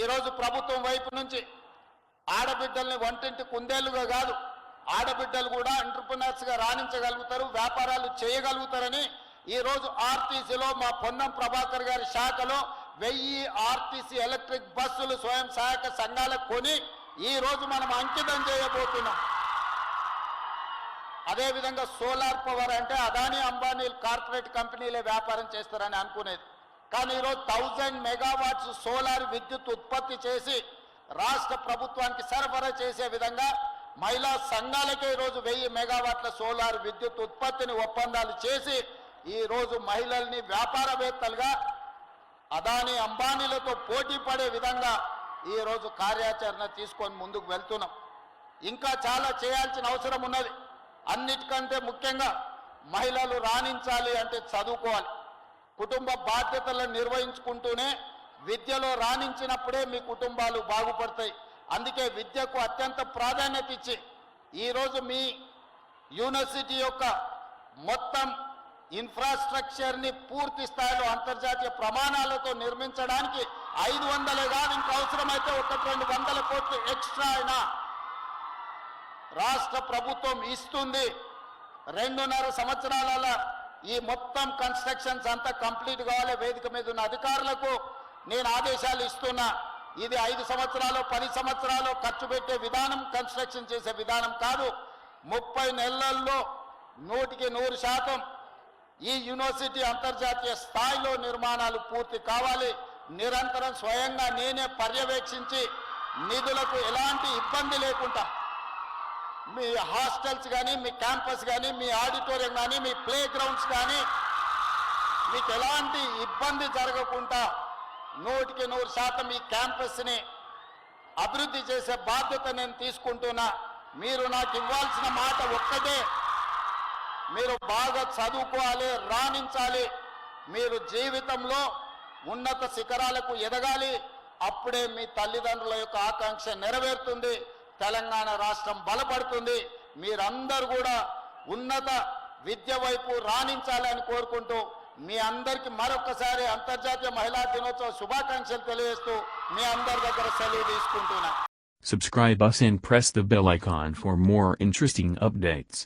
ఈరోజు ప్రభుత్వం వైపు నుంచి ఆడబిడ్డల్ని వంటింటి కుందేలుగా కాదు ఆడబిడ్డలు కూడా ఎంటర్ప్రినర్స్గా రాణించగలుగుతారు వ్యాపారాలు చేయగలుగుతారని ఈరోజు ఆర్టీసీలో మా పొన్నం ప్రభాకర్ గారి శాఖలో వెయ్యి ఆర్టీసీ ఎలక్ట్రిక్ బస్సులు స్వయం సహాయక సంఘాలకు కొని ఈ రోజు మనం అంకితం చేయబోతున్నాం. అదేవిధంగా సోలార్ పవర్ అంటే అదానీ అంబానీ కార్పొరేట్ కంపెనీలే వ్యాపారం చేస్తారని అనుకునేది. కానీ ఈరోజు థౌజండ్ మెగావాట్స్ సోలార్ విద్యుత్ ఉత్పత్తి చేసి రాష్ట్ర ప్రభుత్వానికి సరఫరా చేసే విధంగా మహిళా సంఘాలకే ఈరోజు వెయ్యి మెగావాట్ల సోలార్ విద్యుత్ ఉత్పత్తిని ఒప్పందాలు చేసి ఈరోజు మహిళల్ని వ్యాపారవేత్తలుగా అదానీ అంబానీలతో పోటీ పడే విధంగా ఈరోజు కార్యాచరణ తీసుకొని ముందుకు వెళ్తున్నాం. ఇంకా చాలా చేయాల్సిన అవసరం ఉన్నది. అన్నిటికంటే ముఖ్యంగా మహిళలు రాణించాలి అంటే చదువుకోవాలి. కుటుంబ బాధ్యతలను నిర్వహించుకుంటూనే విద్యలో రాణించినప్పుడే మీ కుటుంబాలు బాగుపడతాయి. అందుకే విద్యకు అత్యంత ప్రాధాన్యత ఇచ్చి ఈరోజు మీ యూనివర్సిటీ యొక్క మొత్తం ఇన్ఫ్రాస్ట్రక్చర్ని పూర్తి స్థాయిలో అంతర్జాతీయ ప్రమాణాలతో నిర్మించడానికి ఐదు వందలే కాదు ఇంకా అవసరమైతే ఒకటి రెండు వందల కోట్లు ఎక్స్ట్రా అయినా రాష్ట్ర ప్రభుత్వం ఇస్తుంది. రెండున్నర సంవత్సరాల ఈ మొత్తం కన్స్ట్రక్షన్స్ అంతా కంప్లీట్ కావాలి. వేదిక మీద ఉన్న అధికారులకు నేను ఆదేశాలు ఇస్తున్నా. ఇది ఐదు సంవత్సరాలు పది సంవత్సరాలు ఖర్చు పెట్టే విధానం కన్స్ట్రక్షన్ చేసే విధానం కాదు. ముప్పై నెలల్లో నూటికి నూరు శాతం ఈ యూనివర్సిటీ అంతర్జాతీయ స్థాయిలో నిర్మాణాలు పూర్తి కావాలి. నిరంతరం స్వయంగా నేనే పర్యవేక్షించి నిధులకు ఎలాంటి ఇబ్బంది లేకుండా మీ హాస్టల్స్ కానీ మీ క్యాంపస్ కానీ మీ ఆడిటోరియం కానీ మీ ప్లే గ్రౌండ్స్ కానీ మీకు ఎలాంటి ఇబ్బంది జరగకుండా నూటికి నూరు శాతం ఈ క్యాంపస్ని అభివృద్ధి చేసే బాధ్యత నేను తీసుకుంటున్నా. మీరు నాకు ఇవ్వాల్సిన మాట ఒక్కటే. మీరు బాగా చదువుకోవాలి రాణించాలి. మీరు జీవితంలో ఉన్నత శిఖరాలకు ఎదగాలి. అప్పుడే మీ తల్లిదండ్రుల యొక్క ఆకాంక్ష నెరవేరుతుంది. తెలంగాణ రాష్ట్రం బలపడుతుంది మీరందరూ కూడా ఉన్నత విద్య వైపు రాణించాలని కోరుకుంటూ మీ అందరికి మరొకసారి అంతర్జాతీయ మహిళా దినోత్సవ శుభాకాంక్షలు తెలియజేస్తూ మీ అందరి దగ్గర సెలవు తీసుకుంటున్నా Subscribe us and press the bell icon for more interesting updates.